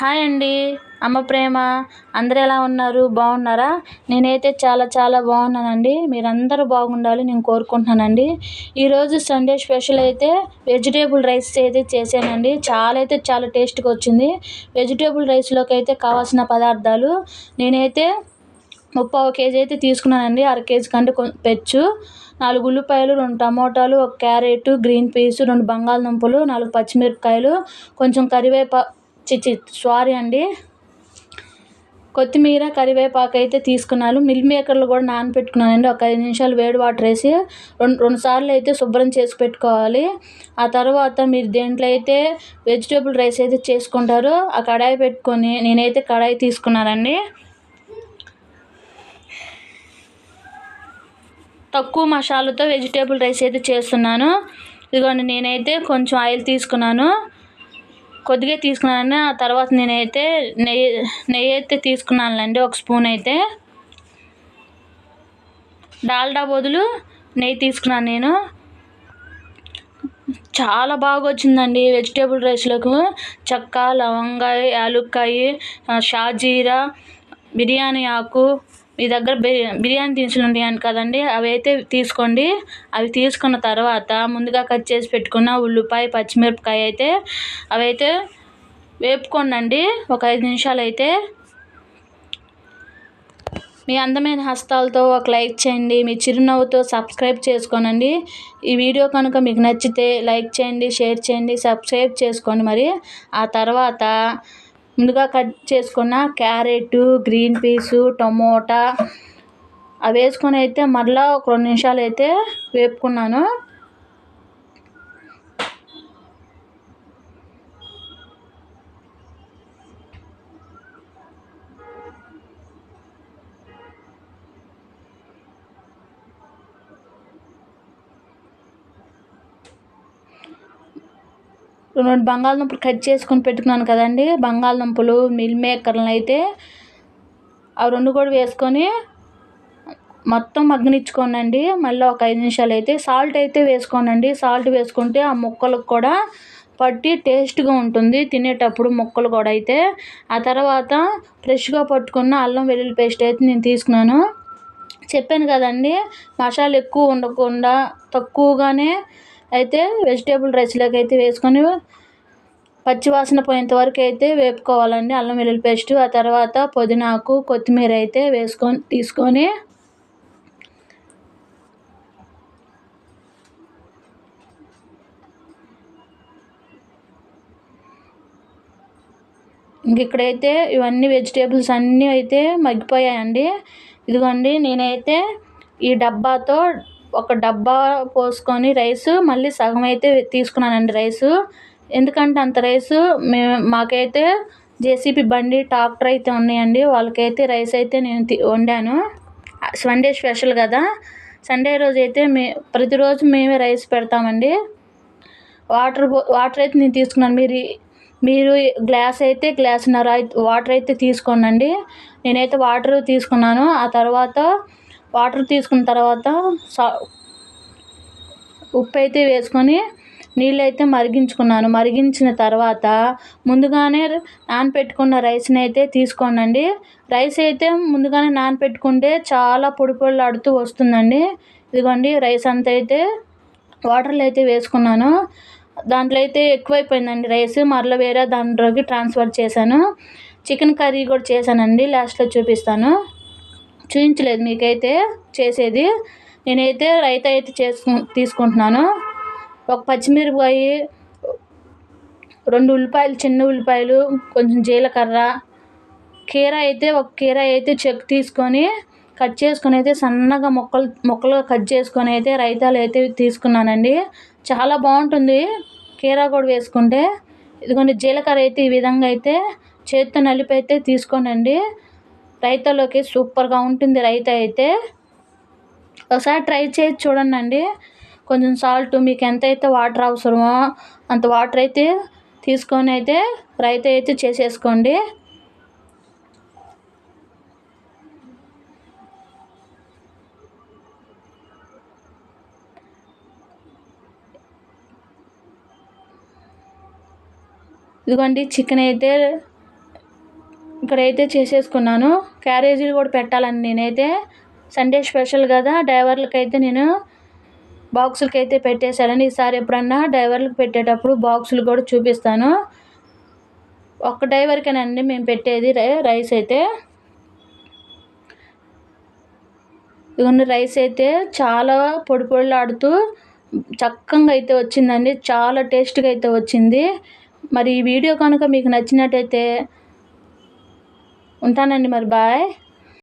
Hi అండి. అమ్మ ప్రేమ. అందరూ ఎలా ఉన్నారు? బాగున్నారా? నేనైతే చాలా చాలా బాగున్నానండి. మీరందరూ బాగుండాలి నేను కోరుకుంటున్నానండి. ఈరోజు సండే స్పెషల్ అయితే వెజిటేబుల్ రైస్ అయితే చేశానండి. చాలా అయితే చాలా టేస్ట్గా వచ్చింది. వెజిటేబుల్ రైస్లోకి అయితే కావాల్సిన పదార్థాలు నేనైతే ముప్పై కేజీ అయితే తీసుకున్నానండి. అర కేజీ కంటే పెచ్చు. నాలుగు ఉల్లిపాయలు రెండు టమోటాలు ఒక క్యారెట్ గ్రీన్ పీస్ రెండు బంగాళదుంపలు నాలుగు పచ్చిమిరపకాయలు కొంచెం కరివేపా చిచి సారీ అండి. కొత్తిమీర కరివేపాకు అయితే తీసుకున్నాను. మిల్ మేకర్లు కూడా నానబెట్టుకున్నానండి. ఒక ఐదు నిమిషాలు వేడి వాటర్ వేసి రెండు రెండు సార్లు అయితే శుభ్రం చేసి పెట్టుకోవాలి. ఆ తర్వాత మీరు దేంట్లో అయితే వెజిటేబుల్ రైస్ అయితే చేసుకుంటారో ఆ కడాయి పెట్టుకొని నేనైతే కడాయి తీసుకున్నానండి. తక్కువ మసాలాతో వెజిటేబుల్ రైస్ అయితే చేస్తున్నాను. ఇదిగోండి నేనైతే కొంచెం ఆయిల్ తీసుకున్నాను. కొద్దిగా తీసుకున్నాను ఆ తర్వాత నేనైతే నెయ్యి నెయ్యి అయితే తీసుకున్నానులేండి ఒక స్పూన్ అయితే. డాల్డా బదులు నెయ్యి తీసుకున్నాను నేను. చాలా బాగా వచ్చిందండి వెజిటేబుల్ రైస్లకు. చెక్క లవంగాయ యాలుక్కాయ షాజీరా బిర్యానీ ఆకు మీ దగ్గర బిర్యానీ దినుసులు ఉన్నాయని కదండి అవి అయితే తీసుకోండి. అవి తీసుకున్న తర్వాత ముందుగా కట్ చేసి పెట్టుకున్న ఉల్లిపాయ పచ్చిమిరపకాయ అయితే అవి అయితే వేపుకోండి ఒక ఐదు నిమిషాలు అయితే మీ అందమైన హస్తాలతో ఒక లైక్ చేయండి మీ చిరునవ్వుతో సబ్స్క్రైబ్ చేసుకోనండి. ఈ వీడియో కనుక మీకు నచ్చితే లైక్ చేయండి షేర్ చేయండి సబ్స్క్రైబ్ చేసుకోండి మరి. ఆ తర్వాత ముందుగా కట్ చేసుకున్న క్యారెట్ గ్రీన్ పీసు టమోటా అవి వేసుకొని అయితే మరలా ఒక రెండు నిమిషాలు అయితే వేపుకున్నాను. రెండు బంగాళదుంపలు కట్ చేసుకొని పెట్టుకున్నాను కదండి. బంగాళదుంపలు మిల్ మేకర్లను అయితే ఆ రెండు కూడా వేసుకొని మొత్తం మగ్గనిచ్చుకోనండి. మళ్ళీ ఒక ఐదు నిమిషాలు అయితే సాల్ట్ అయితే వేసుకోనండి. సాల్ట్ వేసుకుంటే ఆ ముక్కలకు కూడా పట్టి టేస్ట్గా ఉంటుంది. తినేటప్పుడు ముక్కలు కూడా అయితే. ఆ తర్వాత ఫ్రెష్గా పట్టుకున్న అల్లం వెల్లుల్లి పేస్ట్ అయితే నేను తీసుకున్నాను. చెప్పాను కదండి మసాలా ఎక్కువ ఉండకుండా తక్కువగానే అయితే వెజిటేబుల్ రైస్లోకి అయితే వేసుకొని పచ్చివాసన పోయేంత వరకు అయితే వేపుకోవాలండి. అల్లం వెల్లుల్లి పేస్ట్ ఆ తర్వాత పుదీనాకు కొత్తిమీర అయితే వేసుకొని తీసుకొని ఇంక ఇక్కడైతే ఇవన్నీ వెజిటేబుల్స్ అన్నీ అయితే మగ్గిపోయాయండి. ఇదిగోండి నేనైతే ఈ డబ్బాతో ఒక డబ్బా పోసుకొని రైస్ మళ్ళీ సగం అయితే తీసుకున్నానండి రైసు. ఎందుకంటే అంత రైసు మేము మాకైతే జేసీబీ బండి ట్రాక్టర్ అయితే ఉన్నాయండి. వాళ్ళకైతే రైస్ అయితే నేను వండాను. సండే స్పెషల్ కదా. సండే రోజు అయితే మే ప్రతిరోజు మేమే రైస్ పెడతామండి. వాటర్ వాటర్ అయితే నేను తీసుకున్నాను. మీరు మీరు గ్లాస్ అయితే గ్లాసున్నర వాటర్ అయితే తీసుకోనండి. నేనైతే వాటర్ తీసుకున్నాను. ఆ తర్వాత వాటర్ తీసుకున్న తర్వాత సా ఉప్పు అయితే వేసుకొని నీళ్ళు అయితే మరిగించుకున్నాను. మరిగించిన తర్వాత ముందుగానే నానపెట్టుకున్న రైస్ని అయితే తీసుకోనండి. రైస్ అయితే ముందుగానే నానపెట్టుకుంటే చాలా పొడి పొడిలాడుతూ వస్తుందండి. ఇదిగోండి రైస్ అంతా అయితే వాటర్లో అయితే వేసుకున్నాను. దాంట్లో అయితే ఎక్కువైపోయిందండి రైస్. మరలా వేరే దాంట్లోకి ట్రాన్స్ఫర్ చేశాను. చికెన్ కర్రీ కూడా చేశానండి లాస్ట్లో చూపిస్తాను. చూపించలేదు మీకైతే చేసేది. నేనైతే రైతా అయితే చేసుకు తీసుకుంటున్నాను. ఒక పచ్చిమిరపకాయ రెండు ఉల్లిపాయలు చిన్న ఉల్లిపాయలు కొంచెం జీలకర్ర కీర అయితే ఒక కీర అయితే చెక్ తీసుకొని కట్ చేసుకొని అయితే సన్నగా ముక్కలు ముక్కలుగా కట్ చేసుకొని అయితే రైతాలు అయితే తీసుకున్నానండి. చాలా బాగుంటుంది కీరా కూడా వేసుకుంటే. ఇదిగోండి జీలకర్ర అయితే ఈ విధంగా అయితే చేతితో నలిపి అయితే తీసుకోనండి. రైతాలోకి సూపర్గా ఉంటుంది రైతా అయితే. ఒకసారి ట్రై చేసి చూడండి కొంచెం సాల్ట్ మీకు ఎంత అయితే వాటర్ అవసరమో అంత వాటర్ అయితే తీసుకొని అయితే రైతా అయితే చేసేసుకోండి. ఇదిగోండి చికెన్ అయితే ఇక్కడైతే చేసేసుకున్నాను. క్యారేజీలు కూడా పెట్టాలని నేనైతే. సండే స్పెషల్ కదా డ్రైవర్లకి అయితే నేను బాక్సులకి అయితే పెట్టేశానండి ఈసారి ఎప్పుడన్నా డ్రైవర్లకు పెట్టేటప్పుడు బాక్సులు కూడా చూపిస్తాను. ఒక్క డ్రైవర్కేనండి మేము పెట్టేది రైస్ అయితే. ఇవన్నీ రైస్ అయితే చాలా పొడి పొడిలాడుతూ చక్కగా అయితే వచ్చిందండి. చాలా టేస్ట్గా అయితే వచ్చింది. మరి ఈ వీడియో కనుక మీకు నచ్చినట్టయితే ఉంటానండి మరి బాయ్.